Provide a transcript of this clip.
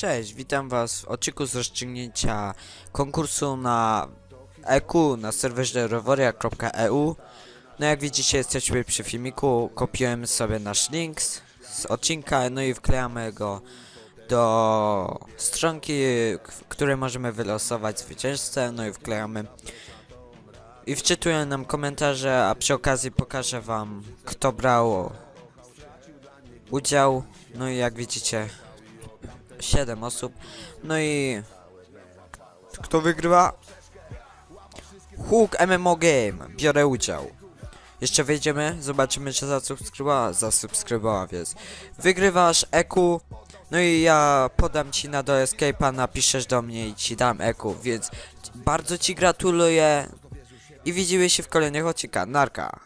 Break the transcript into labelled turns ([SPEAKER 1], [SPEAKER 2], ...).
[SPEAKER 1] Cześć, witam was w odcinku z rozstrzygnięcia konkursu na EQ na serwerze roworia.eu No jak widzicie jesteśmy przy filmiku, kopiłem sobie nasz link z, odcinka, no i wklejamy go do stronki, w której możemy wylosować zwycięzcę, no i wklejamy. I wczytuję nam komentarze, a przy okazji pokażę wam kto brał udział, no i jak widzicie 7 osób. No i kto wygrywa? Hook MMO Game. Biorę udział. Jeszcze wejdziemy, zobaczymy czy zasubskrybowała, zasubskrybowała, więc wygrywasz EQ. No i ja podam ci na do escape'a, napiszesz do mnie i ci dam EQ, więc bardzo ci gratuluję i widzimy się w kolejnych odcinkach. Narka.